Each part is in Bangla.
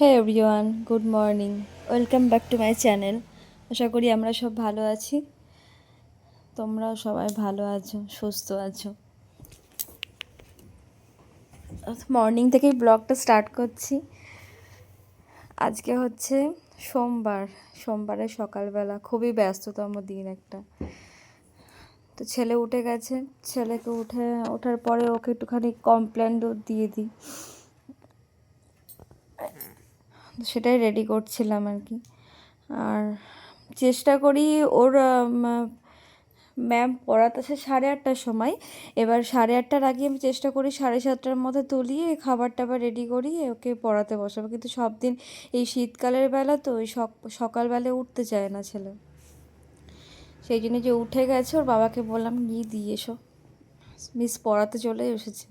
Hey everyone good morning welcome back to my channel আশা করি আমরা সব ভালো আছি। তোমরাও সবাই ভালো আছো, সুস্থ আছো। মর্নিং থেকেই ব্লগটা স্টার্ট করছি। আজকে হচ্ছে সোমবার। সোমবারের সকালবেলা খুবই ব্যস্ততম দিন একটা। তো ছেলে উঠে গেছে। ছেলেকে উঠে, ওঠার পরে ওকে একটুখানি কমপ্লেন দিয়ে দিই। সেটাই রেডি করছিলাম আর কি আর চেষ্টা করি ওর ম্যাম পড়াতে আসে সাড়ে আটটার সময়। এবার সাড়ে আটটার আগে আমি চেষ্টা করি সাড়ে সাতটার মধ্যে তুলিয়ে খাবার টাবার রেডি করি ওকে পড়াতে বসাবো। কিন্তু সব দিন এই শীতকালের বেলা তো ওই সকালবেলা উঠতে চায় না ছেলে। সেই জন্য যে উঠে গেছে, ওর বাবাকে বললাম, গিয়ে দিয়ে এসো। মিস পড়াতে চলে এসেছে।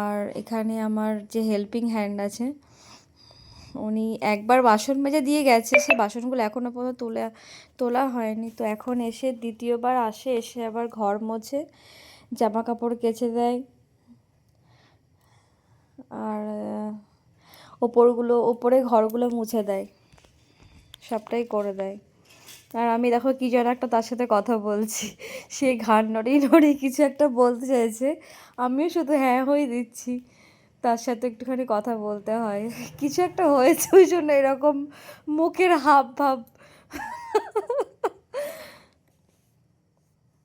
আর এখানে আমার যে হেল্পিং হ্যান্ড আছে উনি একবার বাসন মেজে দিয়ে গেছে, সে বাসনগুলো এখনও পর্যন্ত তুলে, তোলা হয়নি। তো এখন এসে দ্বিতীয়বার আসে, এসে আবার ঘর মোছে জামা কাপড় কেচে দেয়। আর ওপরগুলো, ওপরে ঘরগুলো মুছে দেয়। সবটাই করে দেয়। আর আমি দেখো কী যেন একটা তার সাথে কথা বলছি। সে ঘাড় নড়েই নড়ে কিছু একটা বলতে চাইছে। আমিও শুধু হ্যাঁ হয়ে দিচ্ছি। তার সাথে একটুখানি কথা বলতে হয়। কিছু একটা হয়েছে, ওই জন্য এরকম মুখের হাব ভাব।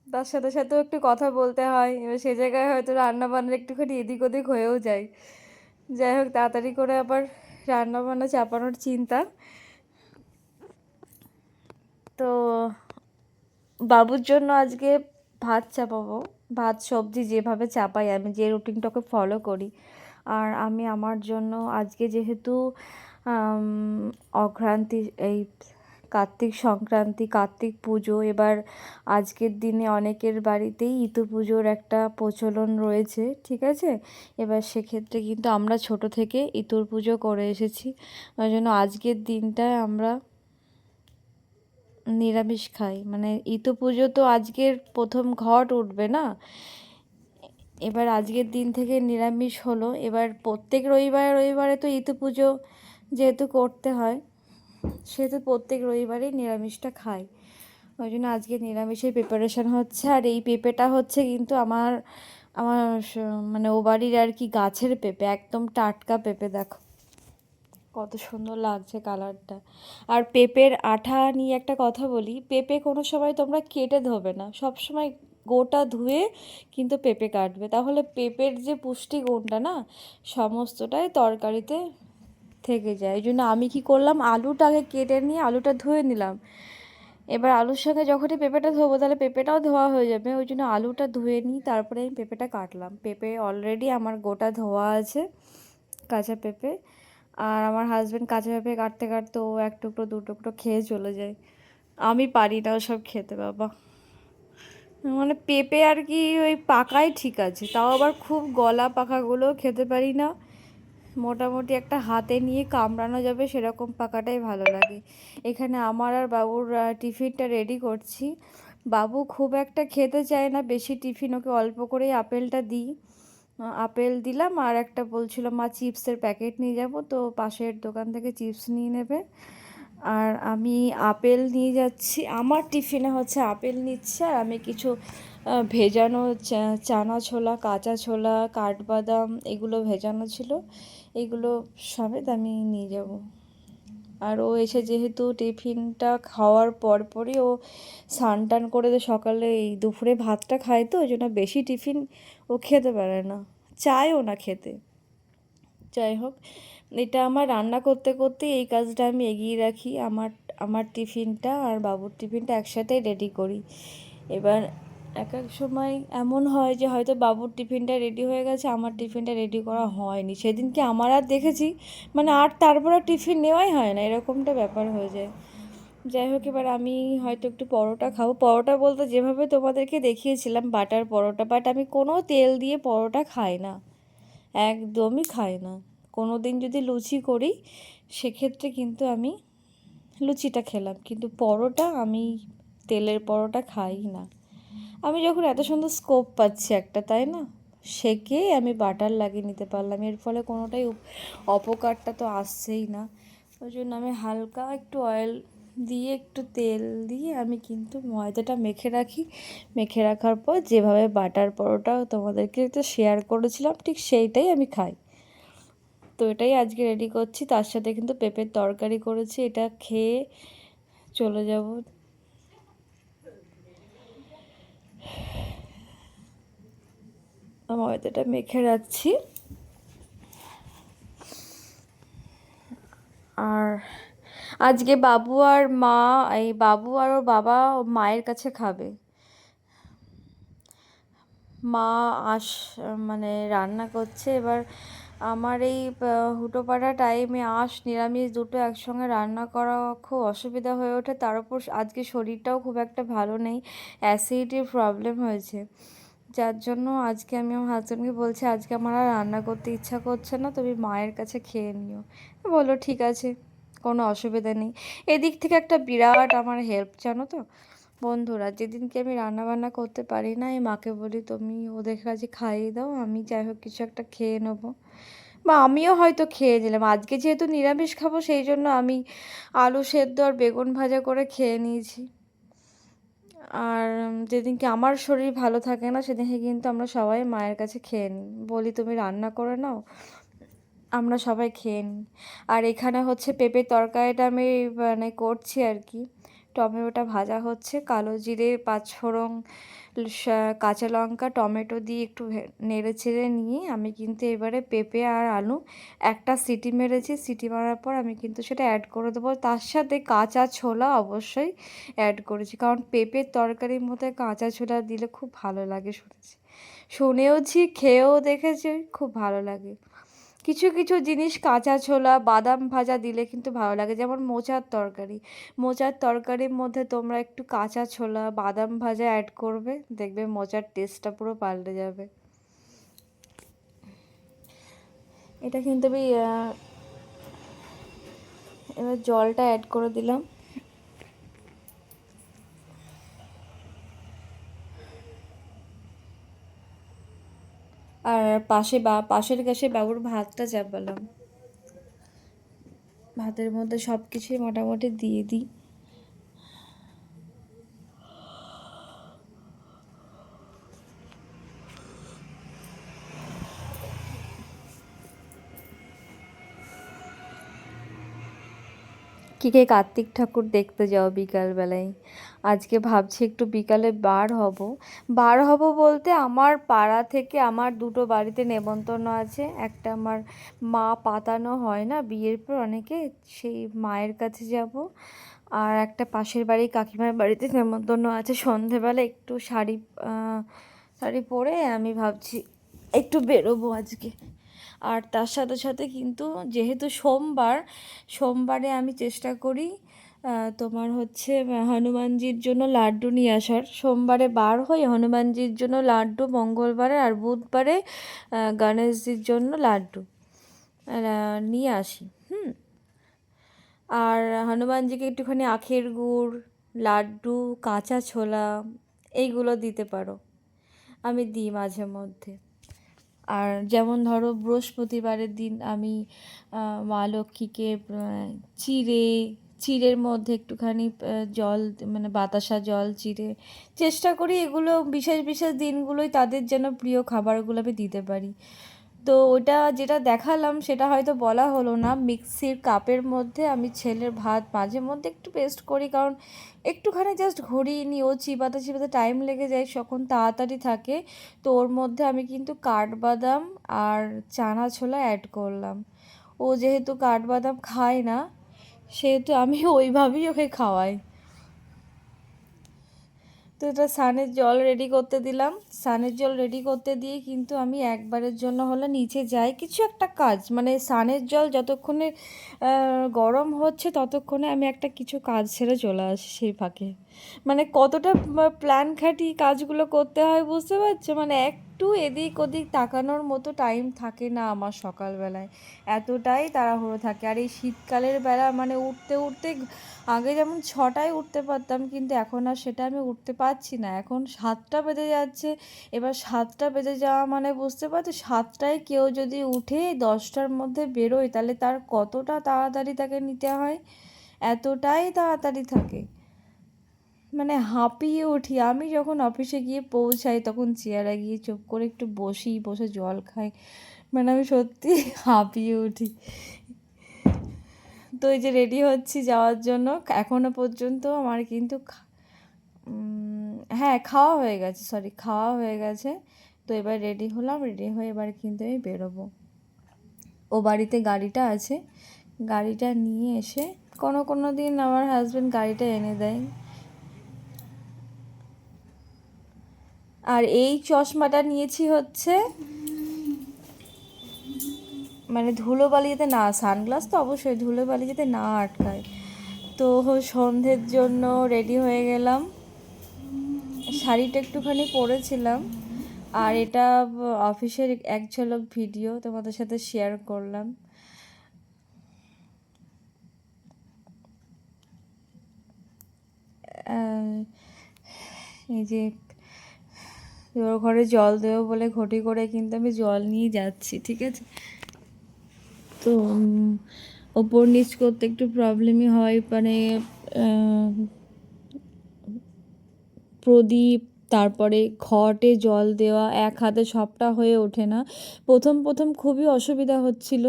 তার সাথে সাথেও একটু কথা বলতে হয়, এবার সে জায়গায় হয়তো রান্না বান্না একটুখানি এদিক ওদিক হয়েও যায়। যাই হোক, তাড়াতাড়ি করে আবার রান্না বান্না চাপানোর চিন্তা। তো বাবুর জন্য আজকে ভাত চাপাবো। ভাত, সবজি যেভাবে চাপাই, আমি যে রুটিনটাকে ফলো করি। আর আমি আমার জন্য আজকে যেহেতু অঘ্রান্তি এই কার্তিক সংক্রান্তি, কার্তিক পুজো, এবার আজকের দিনে অনেকের বাড়িতেই ইতু পুজোর একটা প্রচলন রয়েছে, ঠিক আছে? এবার সেক্ষেত্রে কিন্তু আমরা ছোট থেকে ইতুর পুজো করে এসেছি। ওই জন্য আজকের দিনটায় আমরা নিরামিষ খাই। মানে ইতু পুজো তো আজকের প্রথম ঘট উঠবে না? এবার আজকের দিন থেকে নিরামিষ হলো। এবার প্রত্যেক রবিবারে রবিবারে তো ইতু পুজো যেহেতু করতে হয়, সেহেতু প্রত্যেক রবিবারেই নিরামিষটা খাই। ওই জন্য আজকে নিরামিষের প্রিপারেশান হচ্ছে। আর এই পেঁপেটা হচ্ছে কিন্তু আমার আমার মানে ও বাড়ির আর কি গাছের পেঁপে, একদম টাটকা পেঁপে, দেখো। কত সুন্দর লাগছে কালারটা। আর পেঁপের আঠা নিয়ে একটা কথা বলি, পেঁপে কোনো সময় তোমরা কেটে ধোবে না সব সময় গোটা ধুয়ে কিন্তু পেঁপে কাটবে। তাহলে পেঁপের যে পুষ্টি গুণটা না, সমস্তটাই তরকারিতে থেকে যায়। এই জন্য আমি কি করলাম আলুটাকে কেটে নিয়ে আলুটা ধুয়ে নিলাম। এবার আলুর সঙ্গে যখনই পেঁপেটা ধোবো, তাহলে পেঁপেটাও ধোয়া হয়ে যাবে। ওই জন্য আলুটা ধুয়ে নিই তারপরে আমি পেঁপেটা কাটলাম। পেঁপে অলরেডি আমার গোটা ধোয়া আছে, কাঁচা পেঁপে। আর আমার হাজব্যান্ড কাঁচা পেঁপে কাটতে কাটতে ও এক টুকরো, দু টুকরো খেয়ে চলে যায়। আমি পারি না সব খেতে, বাবা। মানে পেঁপে আর কি ওই পাকাই ঠিক আছে, তাও আবার খুব গলা পাকাগুলোও খেতে পারি না। মোটামুটি একটা হাতে নিয়ে কামড়ানো যাবে সেরকম পাকাটাই ভালো লাগে। এখানে আমার আর বাবুর টিফিনটা রেডি করছি। বাবু খুব একটা খেতে চায় না, বেশি টিফিন ওকে অল্প করেই আপেলটা দিই। আপেল দিলাম আর একটা বলছিল, মা, চিপসের প্যাকেট নিয়ে যাব, তো পাশের দোকান থেকে চিপস নিয়ে নেবে। আর আমি আপেল নিয়ে যাচ্ছি। আমার টিফিনে হচ্ছে আপেল নিচ্ছে আর আমি কিছু ভেজানো চানা ছোলা, কাঁচা ছোলা, কাঠবাদাম এগুলো ভেজানো ছিল। এগুলো সমেত আমি নিয়ে যাব। আর ও এসে যেহেতু টিফিনটা খাওয়ার পর পরই ও স্নান টান করে সকালে এই দুপুরে ভাতটা খায় তো, ওই জন্য বেশি টিফিন ও খেতে পারে না। চায়ও না খেতে। যাই হোক এটা আমার রান্না করতে করতে এই কাজটা আমি এগিয়ে রাখি। আমার আমার টিফিনটা আর বাবুর টিফিনটা একসাথেই রেডি করি। এবার এক এক সময় এমন হয় যে হয়তো বাবুর টিফিনটা রেডি হয়ে গেছে, আমার টিফিনটা রেডি করা হয়নি। সেদিনকে আমার আর দেখেছি মানে আর তারপরে টিফিন নেওয়াই হয় না, এরকমটা ব্যাপার হয়ে যায়। যাই হোক, এবার আমি হয়তো একটু পরোটা খাব। পরোটা বলতে যেভাবে তোমাদেরকে দেখিয়েছিলাম, বাটার পরোটা বাট আমি কোনো তেল দিয়ে পরোটা খাই না। একদমই খাই না। কোনো দিন যদি লুচি করি, সেক্ষেত্রে কিন্তু আমি লুচিটা খেলাম। কিন্তু পরোটা আমি তেলের পরোটা খাই না। আমি যখন এত সুন্দর স্কোপ পাচ্ছি একটা, তাই না? সেকে আমি বাটার লাগিয়ে নিতে পারলাম। এর ফলে কোনোটাই অপকারটা তো আসছেই না। ওই জন্য আমি হালকা একটু অয়েল দিয়ে, একটু তেল দিয়ে আমি কিন্তু ময়দাটা মেখে রাখি। মেখে রাখার পর যেভাবে বাটার পরোটা তোমাদেরকে তো শেয়ার করেছিলাম, ঠিক সেইটাই আমি খাই। তো এটাই আজকে রেডি করছি। তার সাথে কিন্তু পেঁপের তরকারি করেছি। এটা খেয়ে চলে যাব। ময়দাটা মেখে রাখছি। আর আজকে বাবু আর মা, এই বাবু আর ওর বাবা মায়ের কাছে খাবে। মা আস মানে রান্না করছে। এবার আমার এই আহ, হুটোপাটা টাইমে আঁশ নিরামিষ দুটো একসঙ্গে রান্না করা খুব অসুবিধা হয়ে ওঠে। তার উপর আজকে শরীরটাও খুব একটা ভালো নেই অ্যাসিডিটির প্রবলেম হয়েছে। যার জন্য আজকে আমি আমার হাজব্যান্ডকে বলছি আজকে আমার আর রান্না করতে ইচ্ছা করছে না তুমি মায়ের কাছে খেয়ে নিও। বলো ঠিক আছে কোনো অসুবিধা নেই। এদিক থেকে একটা বিরাট আমার হেল্প জানো তো? বন্ধুরা, যেদিনকে আমি রান্না বান্না করতে পারি না এই মাকে বলি, তুমি ওদের কাছে খাইয়ে দাও, আমি যাই হোক কিছু একটা খেয়ে নেব। বা আমিও হয়তো খেয়ে নিলাম। আজকে যেহেতু নিরামিষ খাব, সেই জন্য আমি আলু সেদ্ধ আর বেগুন ভাজা করে খেয়ে নিয়েছি। আর যেদিনকে আমার শরীর ভালো থাকে না, সেদিনকে কিন্তু আমরা সবাই মায়ের কাছে খেয়ে নিই। বলি, তুমি রান্না করে নাও, আমরা সবাই খেয়ে নিই। আর এখানে হচ্ছে পেঁপের তরকারিটা আমি মানে করছি আর কি। টমেটোটা ভাজা হচ্ছে। কালো জিরে, পাঁচফোড়ন কাঁচা লঙ্কা, টমেটো দিয়ে একটু নেড়ে চেড়ে নিয়ে আমি কিন্তু এবারে পেঁপে আর আলু একটা সিটি মেরেছি। সিটি মারার পর আমি কিন্তু সেটা অ্যাড করে দেবো। তার সাথে কাঁচা ছোলা অবশ্যই অ্যাড করেছি। কারণ পেঁপের তরকারির মধ্যে কাঁচা ছোলা দিলে খুব ভালো লাগে শুনেছি। শুনেওছি, খেয়েও দেখেছি, খুব ভালো লাগে। কিছু কিছু জিনিস কাঁচা ছোলা, বাদাম ভাজা দিলে কিন্তু ভালো লাগে। যেমন মোচার তরকারি। মোচার তরকারির মধ্যে তোমরা একটু কাঁচা ছোলা, বাদাম ভাজা অ্যাড করবে, দেখবে মোচার টেস্টটা পুরো পাল্টে যাবে। এটা কিন্তু আমি এবার জলটা অ্যাড করে দিলাম। আর পাশে বা পাশের গ্যাসে বাবুর ভাতটা চাপালাম। ভাতের মধ্যে সব কিছুই মোটামুটি দিয়ে দিই। কি কে কার্তিক ঠাকুর দেখতে যাও বিকালবেলায়। আজকে ভাবছি একটু বিকালে বার হব। বার হব বলতে আমার পাড়া থেকে আমার দুটো বাড়িতে নেমন্তন্ন আছে। একটা আমার মা পাতানো হয় না বিয়ের পর অনেকে, সেই মায়ের কাছে যাব। আর একটা পাশের বাড়ি কাকিমার বাড়িতে নেমন্তন্ন আছে। সন্ধেবেলা একটু শাড়ি শাড়ি পরে আমি ভাবছি একটু বেরোবো আজকে। আর তার সাথে সাথে কিন্তু যেহেতু সোমবার, সোমবারে আমি চেষ্টা করি তোমার হচ্ছে হনুমানজির জন্য লাড্ডু নিয়ে আসার। সোমবারে বার হই হনুমানজির জন্য লাড্ডু, মঙ্গলবারে আর বুধবারে গণেশজির জন্য লাড্ডু নিয়ে আসি, হুম। আর হনুমানজিকে একটুখানি আখের গুড়, লাড্ডু, কাঁচা ছোলা, এইগুলো দিতে পারো। আমি দিই মাঝে মধ্যে। আর যেমন ধরো বৃহস্পতিবারের দিন আমি মা লক্ষ্মীকে চিড়ে, চিড়ের মধ্যে একটুখানি জল মানে বাতাসা জল, চিড়ে চেষ্টা করি এগুলো বিশেষ বিশেষ দিনগুলোই তাদের যেন প্রিয় খাবারগুলো আমি দিতে পারি। তো ওটা যেটা দেখালাম সেটা হয়তো বলা হলো না। মিক্সির কাপের মধ্যে আমি ছেলের ভাত মাঝে মধ্যে একটু পেস্ট করি কারণ একটুখানি জাস্ট ঘুরিয়ে নিই। ও চিবাতে চিবাতে টাইম লেগে যায় তখন তাড়াতাড়ি থাকে, তো ওর মধ্যে আমি কিন্তু কাঠবাদাম আর চানা ছোলা অ্যাড করলাম। ও যেহেতু কাঠবাদাম খায় না, সেহেতু আমি ওইভাবেই ওকে খাওয়াই। তো এটা সানের জল রেডি করতে দিলাম। সানের জল রেডি করতে দিয়ে কিন্তু আমি একবারের জন্য হলে নিচে যাই। কিছু একটা কাজ মানে সানের জল যতক্ষণে গরম হচ্ছে ততক্ষণে আমি একটা কিছু কাজ ছেড়ে চলে আসি সেই ফাঁকে। মানে কতটা প্ল্যান খাটি কাজগুলো করতে হয় বুঝতে পারছ? মানে এক একটু এদিক ওদিক তাকানোর মতো টাইম থাকে না আমার সকালবেলায়। এতটাই তাড়াহুড়ো থাকে। আর এই শীতকালের বেলা মানে উঠতে উঠতে আগে যেমন ছটায় উঠতে পারতাম, কিন্তু এখন আর সেটা আমি উঠতে পারছি না। এখন সাতটা বেজে যাচ্ছে। এবার সাতটা বেজে যাওয়া মানে বুঝতে পারছ? সাতটায় কেউ যদি উঠে দশটার মধ্যে বেরোয়, তাহলে তার কতটা তাড়াতাড়ি তাকে নিতে হয়? এতটাই তাড়াতাড়ি থাকে। মানে হাঁপিয়ে উঠি। আমি যখন অফিসে গিয়ে পৌঁছাই, তখন চেয়ারে গিয়ে চুপ করে একটু বসি, বসে জল খাই। মানে আমি সত্যি হাঁপিয়ে উঠি। তো এই যে রেডি হচ্ছি যাওয়ার জন্য এখনও পর্যন্ত আমার কিন্তু হ্যাঁ খাওয়া হয়ে গেছে সরি খাওয়া হয়ে গেছে। তো এবার রেডি হলাম রেডি হয়ে এবার কিন্তু আমি বেরোবো। ও বাড়িতে গাড়িটা আছে। গাড়িটা নিয়ে এসে কোনো কোনো দিন আমার হাজব্যান্ড গাড়িটা এনে দেয়। আর এই চশমাটা নিয়েছি হচ্ছে মানে ধুলোবালি যাতে না, সানগ্লাস তো অবশ্যই ধুলোবালি যাতে না আটকায়। তো সন্ধ্যের জন্য রেডি হয়ে গেলাম। শাড়িটা একটুখানি পরেছিলাম। আর এটা অফিসের এক ঝলক ভিডিও, তোমাদের সাথে শেয়ার করলাম। এই যে ওর ঘরে জল দেবো বলে ঘটি করে কিন্তু আমি জল নিয়ে যাচ্ছি, ঠিক আছে? তো ওপর নিচ করতে একটু প্রবলেমই হয় মানে প্রদীপ, তারপরে ঘটে জল দেওয়া, এক হাতে সবটা হয়ে ওঠে না। প্রথম প্রথম খুবই অসুবিধা হচ্ছিল।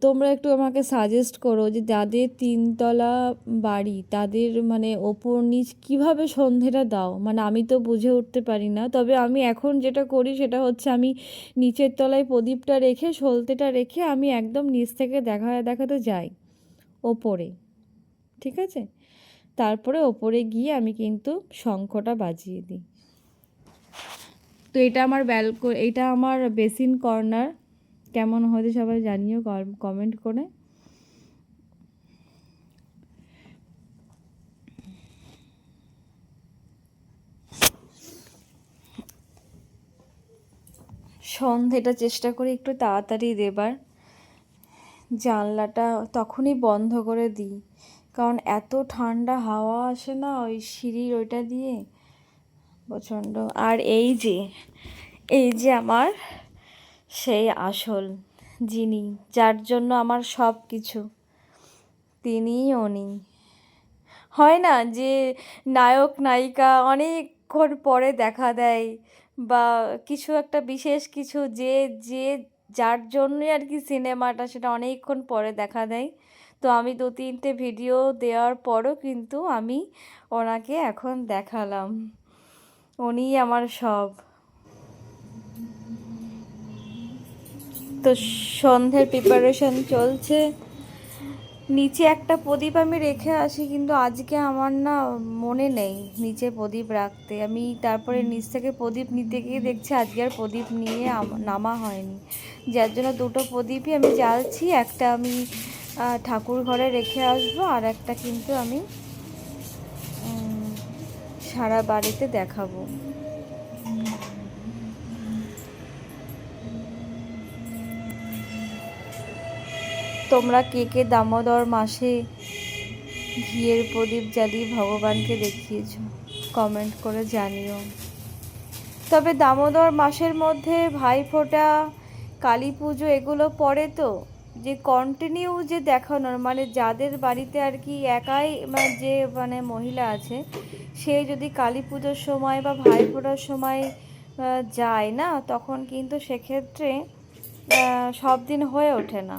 তোমরা একটু আমাকে সাজেস্ট করো যে যাদের তিনতলা বাড়ি, তাদের মানে ওপর নিচ কীভাবে সন্ধেটা দাও? মানে আমি তো বুঝে উঠতে পারি না। তবে আমি এখন যেটা করি সেটা হচ্ছে আমি নিচের তলায় প্রদীপটা রেখে, সলতেটা রেখে আমি একদম নিচ থেকে দেখা, দেখাতে যাই ওপরে। ঠিক আছে? তারপরে ওপরে গিয়ে আমি কিন্তু শঙ্খটা বাজিয়ে দিই। তো এটা আমার ব্যালকো এটা আমার বেসিন কর্নার কেমন হয়েছে সবাই জানিও কমেন্ট করে। সন্ধেটা চেষ্টা করি একটু তাড়াতাড়ি দেবার। জানলাটা তখনই বন্ধ করে দিই, কারণ এত ঠান্ডা হাওয়া আসে না ওই সিঁড়ির ওইটা দিয়ে। প্রচণ্ড। আর এই যে এই যে আমার সেই আসল যিনি, যার জন্য আমার সব কিছু তিনিই উনি। হয় না যে নায়ক, নায়িকা অনেকক্ষণ পরে দেখা দেয় বা কিছু একটা বিশেষ কিছু যে যে যার জন্যই আর কি সিনেমাটা সেটা অনেকক্ষণ পরে দেখা দেয়। তো আমি দু তিনটে ভিডিও দেওয়ার পরও কিন্তু আমি ওনাকে এখন দেখালাম। উনিই আমার সব। তো সন্ধ্যের প্রিপারেশন চলছে। নিচে একটা প্রদীপ আমি রেখে আসি কিন্তু আজকে আমার না মনে নেই নিচে প্রদীপ রাখতে। আমি তারপরে নিচ থেকে প্রদীপ নিতে গিয়ে দেখছি আজকে আর প্রদীপ নিয়ে নামা হয়নি। যার জন্য দুটো প্রদীপই আমি জ্বালছি একটা আমি ঠাকুর ঘরে রেখে আসব আর একটা কিন্তু আমি সারা বাড়িতে দেখাবো। তোমরা কে কে দামোদর মাসে ঘিয়ের প্রদীপ জ্বালিয়ে ভগবানকে দেখিয়েছ? কমেন্ট করে জানিও। তবে দামোদর মাসের মধ্যে ভাইফোঁটা কালী পুজো এগুলো পড়ে তো? যে কন্টিনিউ যে দেখানোর মানে যাদের বাড়িতে আর কি একাই মানে যে মানে মহিলা আছে, সে যদি কালী পুজোর সময় বা ভাইফোঁটার সময় যায় না, তখন কিন্তু সেক্ষেত্রে সব দিন হয়ে ওঠে না।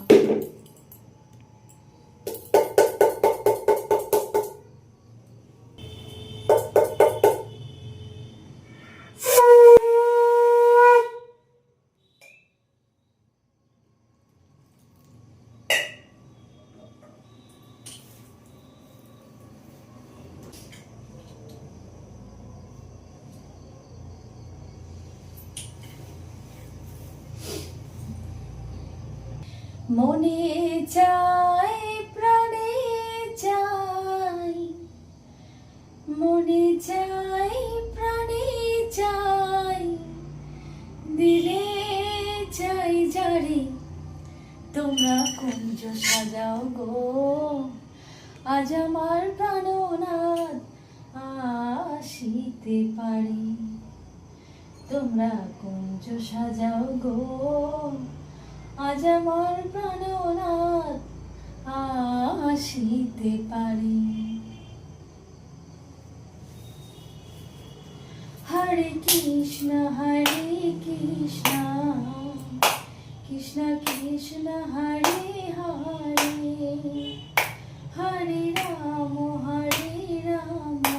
মনে চাই প্রাণে চাই মনে চাই প্রাণে চাই দিলে চাই জারি। তোমরা কুঞ্জ সাজাও গো। আজ আমার প্রাণনাথ আসিতে পারি। তোমরা কুঞ্জ সাজাও গো। আজ আমার প্রাণনাথ আসিতে পারি। হরে কৃষ্ণ হরে কৃষ্ণ কৃষ্ণ কৃষ্ণ, হরে হরে। হরে রাম হরে রাম।